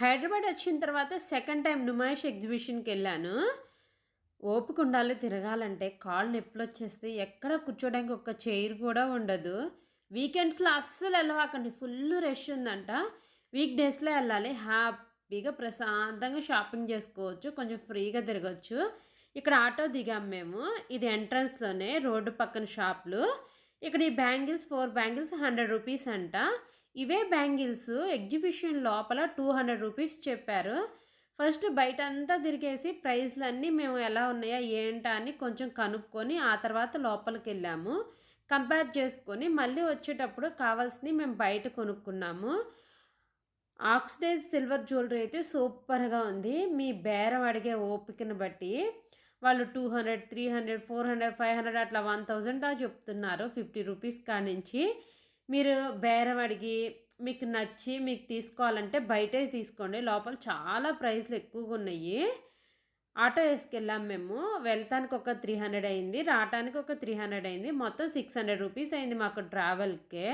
హైదరాబాద్ వచ్చిన తర్వాత second time Numaish ఎగ్జిబిషన్కి వెళ్ళాను ఓపిక ఉండాలి తిరగాలంటే కాళ్ళు నొప్పులు వచ్చేస్తే ఎక్కడ కూర్చోడానికి ఒక చైర్ కూడా ఉండదు. వీకెండ్స్లో అస్సలు వెళ్ళవాకండి ఫుల్ రష్ ఉందంట. వీక్ డేస్లో వెళ్ళాలి హ్యాపీగా ప్రశాంతంగా షాపింగ్ చేసుకోవచ్చు కొంచెం ఫ్రీగా తిరగచ్చు. ఇక్కడ ఆటో దిగాం మేము ఇది ఎంట్రన్స్లోనే రోడ్డు పక్కన షాపులు. ఇక్కడ ఈ bangles four bangles hundred rupees అంట. ఇవే బ్యాంగిల్స్ ఎగ్జిబిషన్ లోపల టూ హండ్రెడ్ రూపీస్ చెప్పారు. ఫస్ట్ బయట అంతా తిరిగేసి ప్రైస్లన్నీ మేము ఎలా ఉన్నాయా ఏంటా అని కొంచెం కనుక్కొని ఆ తర్వాత లోపలికి వెళ్ళాము కంపేర్ చేసుకొని మళ్ళీ వచ్చేటప్పుడు కావాల్సినవి మేము బయట కొనుక్కున్నాము. ఆక్సిడైజ్ సిల్వర్ జ్యువెలరీ అయితే సూపర్గా ఉంది. మీ బేరం అడిగే ఓపికను బట్టి వాళ్ళు two hundred three hundred four hundred five hundred అట్లా వన్ థౌజండ్ దాకా చెప్తున్నారు ఫిఫ్టీ రూపీస్ కానించి. మీరు బేరం అడిగి మీకు నచ్చి మీకు తీసుకోవాలంటే బయటే తీసుకోండి. లోపల చాలా ప్రైస్లు ఎక్కువగా ఉన్నాయి. ఆటో వేసుకెళ్ళాం మేము. వెళ్తానికి ఒక త్రీ హండ్రెడ్ అయింది. రావటానికి ఒక త్రీ హండ్రెడ్ అయింది. మొత్తం సిక్స్ హండ్రెడ్ రూపీస్ అయింది మాకు ట్రావెల్కే.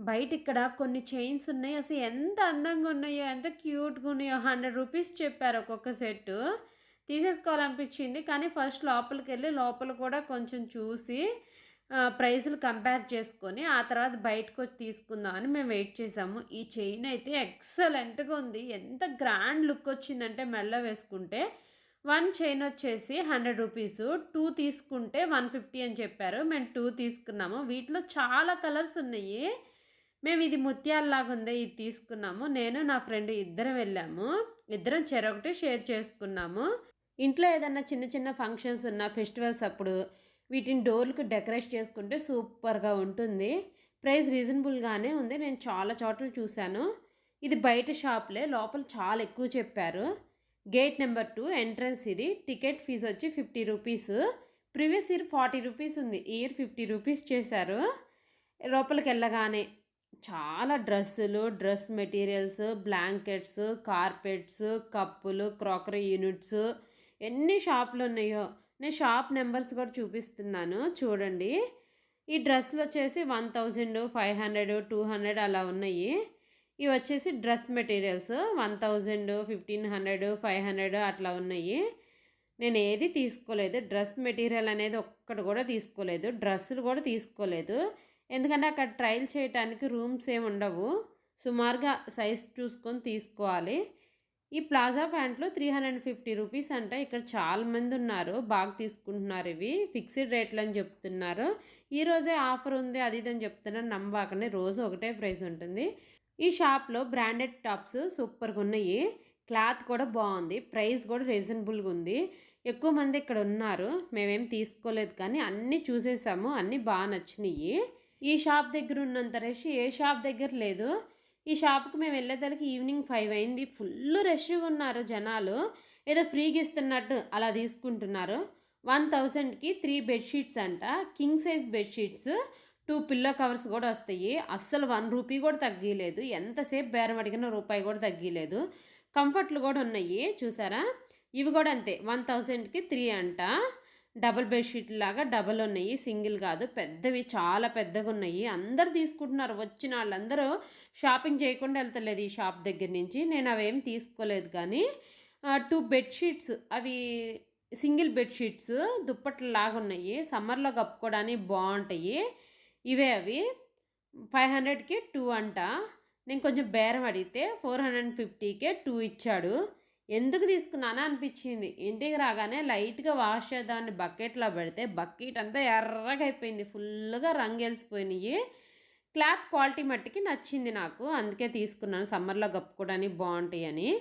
బయట ఇక్కడ కొన్ని చైన్స్ ఉన్నాయి. అసలు ఎంత అందంగా ఉన్నాయో ఎంత క్యూట్గా ఉన్నాయో హండ్రెడ్ రూపీస్ చెప్పారు ఒక్కొక్క సెట్ తీసేసుకోవాలనిపించింది. కానీ ఫస్ట్ లోపలికి వెళ్ళి లోపల కూడా కొంచెం చూసి ప్రైస్లు కంపేర్ చేసుకొని ఆ తర్వాత బయటకు వచ్చి తీసుకుందాం అని మేము వెయిట్ చేసాము. ఈ చైన్ అయితే ఎక్సలెంట్గా ఉంది. ఎంత గ్రాండ్ లుక్ వచ్చిందంటే మెల్ల వేసుకుంటే వన్ చైన్ వచ్చేసి హండ్రెడ్ రూపీస్. టూ తీసుకుంటే వన్ ఫిఫ్టీ అని చెప్పారు. మేము టూ తీసుకున్నాము. వీటిలో చాలా కలర్స్ ఉన్నాయి. మేము ఇది ముత్యాలలాగా ఉంది. ఇది తీసుకున్నాము. నేను నా ఫ్రెండ్ ఇద్దరం వెళ్ళాము. ఇద్దరం చెరొకటి షేర్ చేసుకున్నాము. ఇంట్లో ఏదన్నా చిన్న చిన్న ఫంక్షన్స్ ఉన్న ఫెస్టివల్స్ అప్పుడు వీటిని డోర్లకు డెకరేట్ చేసుకుంటే సూపర్గా ఉంటుంది. ప్రైస్ రీజనబుల్గానే ఉంది. నేను చాలా చోట్ల చూశాను. ఇది బయట షాప్లే. లోపల చాలా ఎక్కువ చెప్పారు. గేట్ నెంబర్ టూ ఎంట్రన్స్ ఇది. టికెట్ ఫీజు వచ్చి fifty rupees. Previous year forty rupees ఉంది. ఇయర్ ఫిఫ్టీ రూపీస్ చేశారు. లోపలికి వెళ్ళగానే చాలా డ్రెస్సులు డ్రెస్ మెటీరియల్స్ బ్లాంకెట్స్ కార్పెట్స్ కప్పులు క్రాకరీ యూనిట్స్ ఎన్ని షాపులు ఉన్నాయో నేను షాప్ నెంబర్స్ కూడా చూపిస్తున్నాను. చూడండి. ఈ డ్రెస్సులు వచ్చేసి one thousand five hundred two hundred అలా ఉన్నాయి. ఇవి వచ్చేసి dress materials. One thousand fifteen hundred five hundred అట్లా ఉన్నాయి. నేను ఏది తీసుకోలేదు. డ్రెస్ మెటీరియల్ అనేది ఒక్కటి కూడా తీసుకోలేదు. డ్రెస్సులు కూడా తీసుకోలేదు. ఎందుకంటే అక్కడ ట్రయల్ చేయడానికి రూమ్స్ ఏమి ఉండవు. సుమారుగా సైజ్ చూసుకొని తీసుకోవాలి. ఈ ప్లాజా ప్యాంట్లు త్రీ హండ్రెడ్ ఫిఫ్టీ రూపీస్ అంట. ఇక్కడ చాలామంది ఉన్నారు. బాగా తీసుకుంటున్నారు ఇవి. ఫిక్స్డ్ రేట్లు అని చెప్తున్నారు. ఈరోజే ఆఫర్ ఉంది అది ఇది అని చెప్తున్నారు. నమ్మకండి రోజు ఒకటే ప్రైస్ ఉంటుంది. ఈ షాప్లో బ్రాండెడ్ టాప్స్ సూపర్గా ఉన్నాయి. క్లాత్ కూడా బాగుంది. ప్రైస్ కూడా రీజనబుల్గా ఉంది. ఎక్కువ మంది ఇక్కడ ఉన్నారు. మేమేం తీసుకోలేదు కానీ అన్నీ చూసేసాము. అన్నీ బాగా నచ్చినాయి. ఈ షాప్ దగ్గర ఉన్నంత రష్ ఏ షాప్ దగ్గర లేదు. ఈ షాప్కి మేము వెళ్ళేదానికి ఈవినింగ్ ఫైవ్ అయింది. ఫుల్ రష్గా ఉన్నారు జనాలు. ఏదో ఫ్రీగా ఇస్తున్నట్టు అలా తీసుకుంటున్నారు. వన్ థౌజండ్కి త్రీ బెడ్షీట్స్ అంట. King size bedsheets two pillow covers కూడా వస్తాయి. అస్సలు వన్ రూపీ కూడా తగ్గలేదు. ఎంతసేపు బేరం అడిగిన రూపాయి కూడా తగ్గలేదు. కంఫర్ట్లు కూడా ఉన్నాయి. చూసారా? ఇవి కూడా అంతే. వన్ థౌజండ్కి త్రీ అంట. డబుల్ బెడ్షీట్ లాగా డబల్ ఉన్నాయి సింగిల్ కాదు. పెద్దవి చాలా పెద్దగా ఉన్నాయి. అందరు తీసుకుంటున్నారు. వచ్చిన వాళ్ళందరూ షాపింగ్ చేయకుండా వెళ్తలేదు ఈ షాప్ దగ్గర నుంచి. నేను అవేం తీసుకోలేదు కానీ టూ బెడ్షీట్స్ అవి సింగిల్ బెడ్షీట్స్ దుప్పట్లు లాగా ఉన్నాయి. సమ్మర్లో కప్పుకోవడానికి బాగుంటాయి. ఇవే అవి. ఫైవ్ హండ్రెడ్కి టూ అంట. నేను కొంచెం బేరం అడిగితే ఫోర్ హండ్రెడ్ ఫిఫ్టీకే టూ ఇచ్చాడు. ఎందుకు తీసుకున్నానా అనిపించింది. ఇంటికి రాగానే లైట్గా వాష్ చేద్దామని బకెట్లో పెడితే బకెట్ అంతా ఎర్రగా అయిపోయింది. ఫుల్గా రంగు వెలిసిపోయినాయి. క్లాత్ క్వాలిటీ మట్టికి నచ్చింది నాకు. అందుకే తీసుకున్నాను. సమ్మర్లో కప్పుకోవడానికి బాగుంటాయి అని.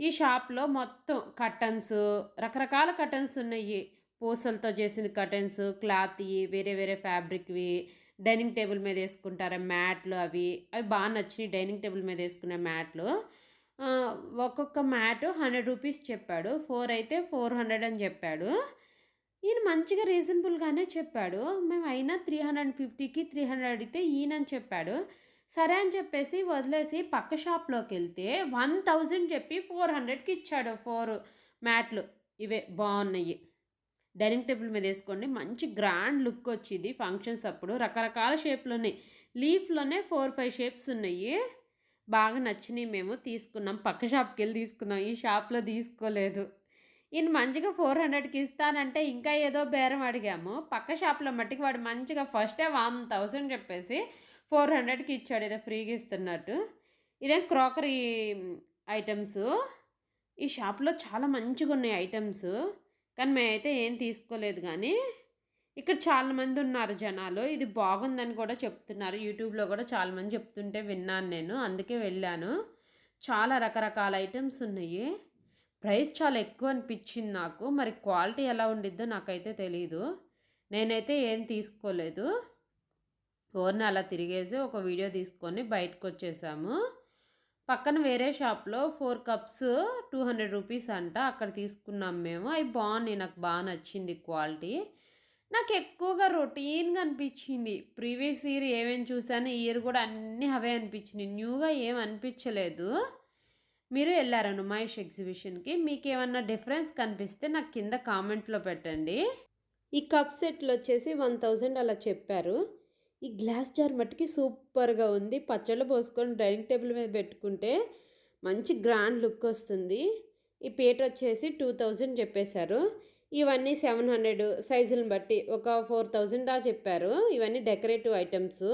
ఈ షాప్లో మొత్తం కర్టన్స్ రకరకాల కర్టన్స్ ఉన్నాయి. పూసలతో చేసిన కర్టన్స్ క్లాత్వి వేరే వేరే ఫ్యాబ్రిక్వి డైనింగ్ టేబుల్ మీద వేసుకుంటారా మ్యాట్లు అవి. అవి బాగా నచ్చినాయి. డైనింగ్ టేబుల్ మీద వేసుకునే మ్యాట్లు. ఒక్కొక్క మ్యాట్ హండ్రెడ్ రూపీస్ చెప్పాడు. ఫోర్ అయితే ఫోర్ హండ్రెడ్ అని చెప్పాడు. ఈయన మంచిగా రీజనబుల్గానే చెప్పాడు. మేము అయినా త్రీ హండ్రెడ్ ఫిఫ్టీకి త్రీ హండ్రెడ్ అడిగితే ఈయనని చెప్పాడు. సరే అని చెప్పేసి వదిలేసి పక్క షాప్లోకి వెళ్తే వన్ థౌజండ్ చెప్పి ఫోర్ హండ్రెడ్కి ఇచ్చాడు ఫోర్ మ్యాట్లు. ఇవే బాగున్నాయి. డైనింగ్ టేబుల్ మీద వేసుకోండి. మంచి గ్రాండ్ లుక్ వచ్చింది ఫంక్షన్స్ అప్పుడు. రకరకాల షేప్లు ఉన్నాయి. లీఫ్లోనే ఫోర్ ఫైవ్ షేప్స్ ఉన్నాయి. బాగా నచ్చినాయి మేము తీసుకున్నాం. పక్క షాప్కి వెళ్ళి తీసుకున్నాం. ఈ షాప్లో తీసుకోలేదు. ఈయన మంచిగా ఫోర్ హండ్రెడ్కి ఇస్తానంటే ఇంకా ఏదో బేరం అడిగాము. పక్క షాప్లో మట్టికి వాడు మంచిగా ఫస్టే వన్ థౌసండ్ చెప్పేసి ఫోర్ హండ్రెడ్కి ఇచ్చాడు. ఏదో ఫ్రీగా ఇస్తున్నట్టు. ఇదేం క్రాకరీ ఐటమ్స్. ఈ షాప్లో చాలా మంచిగా ఉన్నాయి ఐటమ్స్. కానీ మేమైతే ఏం తీసుకోలేదు కానీ ఇక్కడ చాలామంది ఉన్నారు జనాలు. ఇది బాగుందని కూడా చెప్తున్నారు. యూట్యూబ్లో కూడా చాలామంది చెప్తుంటే విన్నాను నేను. అందుకే వెళ్ళాను. చాలా రకరకాల ఐటమ్స్ ఉన్నాయి. ప్రైస్ చాలా ఎక్కువ అనిపించింది నాకు. మరి క్వాలిటీ ఎలా ఉండిద్దో నాకైతే తెలియదు నేనైతే ఏం తీసుకోలేదు. ఓర్ని అలా తిరిగేసి ఒక వీడియో తీసుకొని బయటకు వచ్చేసాము పక్కన వేరే షాప్లో four cups two hundred rupees అంట. అక్కడ తీసుకున్నాం మేము. అవి బాగున్నాయి. నాకు బాగా నచ్చింది క్వాలిటీ. నాకు ఎక్కువగా రొటీన్గా అనిపించింది ప్రీవియస్ ఇయర్ ఏమేమి చూసాను ఇయర్ కూడా అన్నీ అవే అనిపించినాయి న్యూగా ఏం అనిపించలేదు మీరు వెళ్ళారను మహేష్ ఎగ్జిబిషన్కి? మీకు ఏమన్నా డిఫరెన్స్ కనిపిస్తే నాకు కింద కామెంట్లో పెట్టండి. ఈ కప్ సెట్లు వచ్చేసి వన్ థౌజండ్ అలా చెప్పారు. ఈ గ్లాస్ జార్ మట్టుకి సూపర్గా ఉంది. పచ్చళ్ళు పోసుకొని డైనింగ్ టేబుల్ మీద పెట్టుకుంటే మంచి గ్రాండ్ లుక్ వస్తుంది. ఈ పేట వచ్చేసి టూ థౌజండ్ చెప్పేశారు. ఇవన్నీ సెవెన్ హండ్రెడ్ సైజులను బట్టి ఒక ఫోర్ థౌజండ్ దా చెప్పారు. ఇవన్నీ డెకరేటివ్ ఐటమ్స్.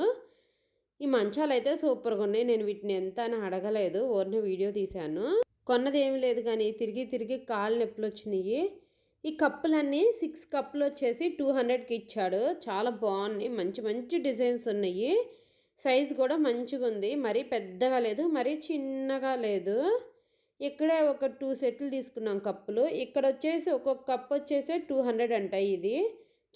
ఈ మంచాలు అయితే సూపర్గా ఉన్నాయి. నేను వీటిని ఎంత అని అడగలేదు. ఓర్ని వీడియో తీశాను. కొన్నది ఏమి లేదు కానీ తిరిగి తిరిగి కాళ్ళు నొప్పులు వచ్చినాయి. ఈ కప్పులన్నీ సిక్స్ కప్పులు వచ్చేసి టూ హండ్రెడ్కి ఇచ్చాడు. చాలా బాగున్నాయి. మంచి మంచి డిజైన్స్ ఉన్నాయి. సైజ్ కూడా మంచిగా ఉంది మరీ పెద్దగా లేదు మరీ చిన్నగా లేదు. ఇక్కడే ఒక టూ సెట్లు తీసుకున్నాం కప్పులు. ఇక్కడ వచ్చేసి ఒక్కొక్క కప్ వచ్చేసి టూ హండ్రెడ్ అంట ఇది.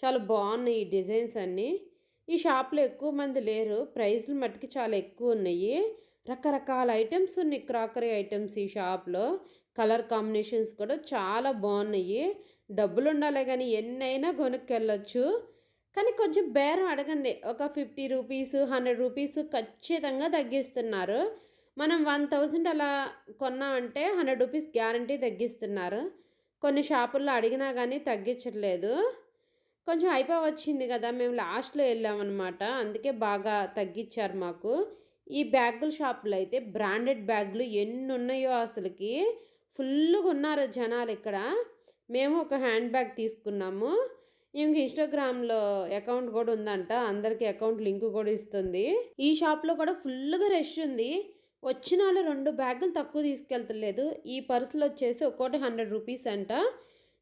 చాలా బాగున్నాయి ఈ డిజైన్స్ అన్నీ. ఈ షాప్లో ఎక్కువ మంది లేరు. ప్రైస్లు మట్టుకి చాలా ఎక్కువ ఉన్నాయి. రకరకాల ఐటమ్స్ ఉన్నాయి. క్రాకరీ ఐటమ్స్ ఈ షాప్లో. కలర్ కాంబినేషన్స్ కూడా చాలా బాగున్నాయి. డబ్బులు ఉండాలి కానీ ఎన్నైనా కొనుక్కెళ్ళచ్చు. కానీ కొంచెం బేరం అడగండి. ఒక ఫిఫ్టీ రూపీస్ హండ్రెడ్ రూపీస్ ఖచ్చితంగా తగ్గిస్తున్నారు. మనం వన్ థౌజండ్ అలా కొన్నామంటే హండ్రెడ్ రూపీస్ గ్యారంటీ తగ్గిస్తున్నారు. కొన్ని షాపుల్లో అడిగినా కానీ తగ్గించట్లేదు. కొంచెం అయిపో వచ్చింది కదా మేము లాస్ట్లో వెళ్ళామన్నమాట. అందుకే బాగా తగ్గించారు మాకు. ఈ బ్యాగుల షాపులో అయితే బ్రాండెడ్ బ్యాగులు ఎన్ని ఉన్నాయో అసలుకి. ఫుల్గా ఉన్నారు జనాలు ఇక్కడ. మేము ఒక హ్యాండ్ బ్యాగ్ తీసుకున్నాము. ఇంక ఇన్స్టాగ్రామ్లో అకౌంట్ కూడా ఉందంట. అందరికీ అకౌంట్ లింక్ కూడా ఇస్తుంది. ఈ షాప్లో కూడా ఫుల్గా రష్ ఉంది. వచ్చిన వాళ్ళు రెండు బ్యాగులు తక్కువ తీసుకెళ్తలేదు. ఈ పర్సులు వచ్చేసి ఒక్కోటి హండ్రెడ్ రూపీస్ అంట.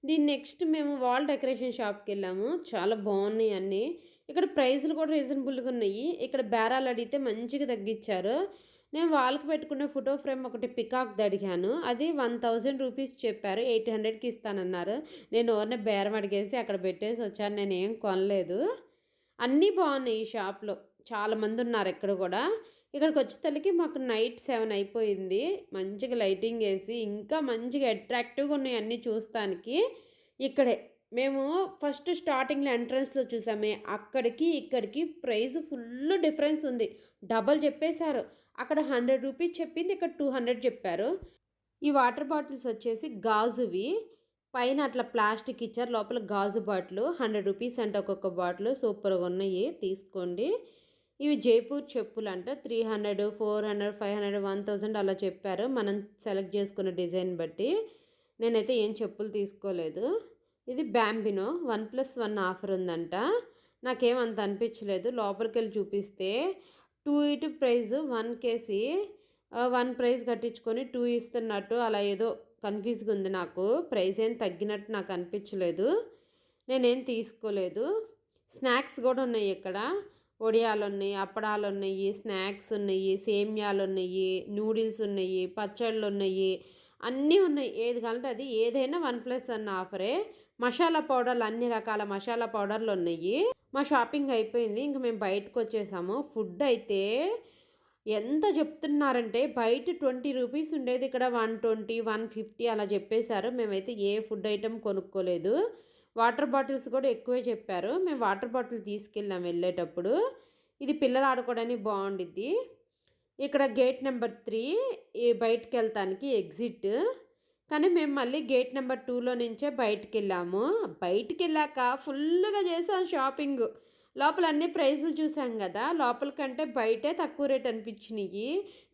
దీని నెక్స్ట్ మేము వాల్ డెకరేషన్ షాప్కి వెళ్ళాము. చాలా బాగున్నాయి అన్నీ. ఇక్కడ ప్రైస్లు కూడా రీజనబుల్గా ఉన్నాయి. ఇక్కడ బేరాలు అడిగితే మంచిగా తగ్గించారు నేను వాళ్ళకి పెట్టుకునే ఫోటో ఫ్రేమ్ ఒకటి పికాక్ అడిగాను. అది వన్ థౌజండ్ రూపీస్ చెప్పారు. ఎయిట్ హండ్రెడ్కి ఇస్తానన్నారు. నేను ఎవరిని బేరం అడిగేసి అక్కడ పెట్టేసి వచ్చాను. నేను ఏం కొనలేదు. అన్నీ బాగున్నాయి ఈ షాప్లో. చాలామంది ఉన్నారు ఇక్కడ కూడా. ఇక్కడికి వచ్చేసరికి మాకు నైట్ సెవెన్ అయిపోయింది. మంచిగా లైటింగ్ వేసి ఇంకా మంచిగా అట్రాక్టివ్గా ఉన్నాయి అన్నీ చూస్తానికి. ఇక్కడే. మేము ఫస్ట్ స్టార్టింగ్లో ఎంట్రన్స్లో చూసామే. అక్కడికి ఇక్కడికి ప్రైస్ ఫుల్ డిఫరెన్స్ ఉంది. డబల్ చెప్పేశారు. అక్కడ హండ్రెడ్ రూపీస్ చెప్పింది ఇక్కడ టూ హండ్రెడ్ చెప్పారు. ఈ వాటర్ బాటిల్స్ వచ్చేసి గాజువి. పైన అట్లా ప్లాస్టిక్ ఇచ్చారు లోపల గాజు బాటిల్. హండ్రెడ్ రూపీస్ అంటే ఒక్కొక్క బాటిల్. సూపర్గా ఉన్నాయి. తీసుకోండి. ఇవి జైపూర్ చెప్పులు అంట three hundred four hundred five hundred one thousand అలా చెప్పారు. మనం సెలెక్ట్ చేసుకున్న డిజైన్ బట్టి. నేనైతే ఏం చెప్పులు తీసుకోలేదు. ఇది Bambino. One plus one offer ఉందంట. నాకేమంత అనిపించలేదు. లోపలికి వెళ్ళి చూపిస్తే టూ ఇటు ప్రైజ్ వన్ కేసి వన్ ప్రైజ్ కట్టించుకొని టూ ఇస్తున్నట్టు అలా ఏదో కన్ఫ్యూజ్గా ఉంది నాకు. ప్రైస్ ఏం తగ్గినట్టు నాకు అనిపించలేదు. నేనేం తీసుకోలేదు. స్నాక్స్ కూడా ఉన్నాయి ఇక్కడ. వడియాలు ఉన్నాయి అప్పడాలు ఉన్నాయి స్నాక్స్ ఉన్నాయి సేమ్యాలు ఉన్నాయి నూడిల్స్ ఉన్నాయి పచ్చళ్ళు ఉన్నాయి అన్నీ ఉన్నాయి. ఏది కావాలంటే అది. ఏదైనా వన్ ప్లస్ అన్న ఆఫరే. మసాలా పౌడర్లు అన్ని రకాల మసాలా పౌడర్లు ఉన్నాయి మా షాపింగ్ అయిపోయింది. ఇంక మేము బయటకు వచ్చేసాము ఫుడ్ అయితే ఎంత చెప్తున్నారంటే బయట ట్వంటీ రూపీస్ ఉండేది. ఇక్కడ వన్ ట్వంటీ వన్ ఫిఫ్టీ అలా చెప్పేశారు. మేమైతే ఏ ఫుడ్ ఐటెం కొనుక్కోలేదు. వాటర్ బాటిల్స్ కూడా ఎక్కువే చెప్పారు. మేము వాటర్ బాటిల్ తీసుకెళ్ళాం వెళ్ళేటప్పుడు. ఇది పిల్లలు ఆడుకోవడానికి బాగుండిద్ది. ఇక్కడ గేట్ నెంబర్ త్రీ ఈ బయటకు వెళ్తానికి ఎగ్జిట్. కానీ మేము మళ్ళీ గేట్ నెంబర్ టూలో నుంచే బయటికి వెళ్ళాము బయటికి వెళ్ళాక ఫుల్గా చేసాం షాపింగ్. లోపల అన్ని ప్రైజులు చూసాం కదా. లోపల కంటే బయటే తక్కువ రేట్ అనిపించినాయి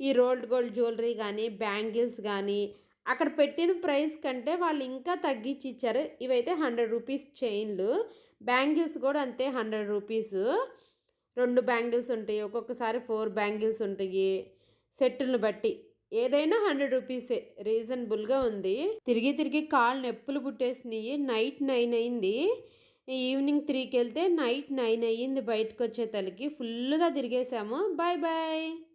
ఈ రోల్డ్ గోల్డ్ జ్యువెలరీ కానీ బ్యాంగిల్స్ కానీ అక్కడ పెట్టిన ప్రైస్ కంటే వాళ్ళు ఇంకా తగ్గించి ఇచ్చారు. ఇవైతే హండ్రెడ్ రూపీస్ చైన్లు. బ్యాంగిల్స్ కూడా అంతే హండ్రెడ్ రూపీస్. రెండు బ్యాంగిల్స్ ఉంటాయి ఒక్కొక్కసారి ఫోర్ బ్యాంగిల్స్ ఉంటాయి. సెట్టులను బట్టి ఏదైనా హండ్రెడ్ రూపీసే రీజనబుల్గా ఉంది. తిరిగి తిరిగి కాళ్ళు నొప్పులు పుట్టేసినాయి. నైట్ నైన్ అయింది. ఈవినింగ్ త్రీకి వెళ్తే నైట్ నైన్ అయ్యింది బయటకు వచ్చే తలకి ఫుల్గా తిరిగేసాము. Bye bye.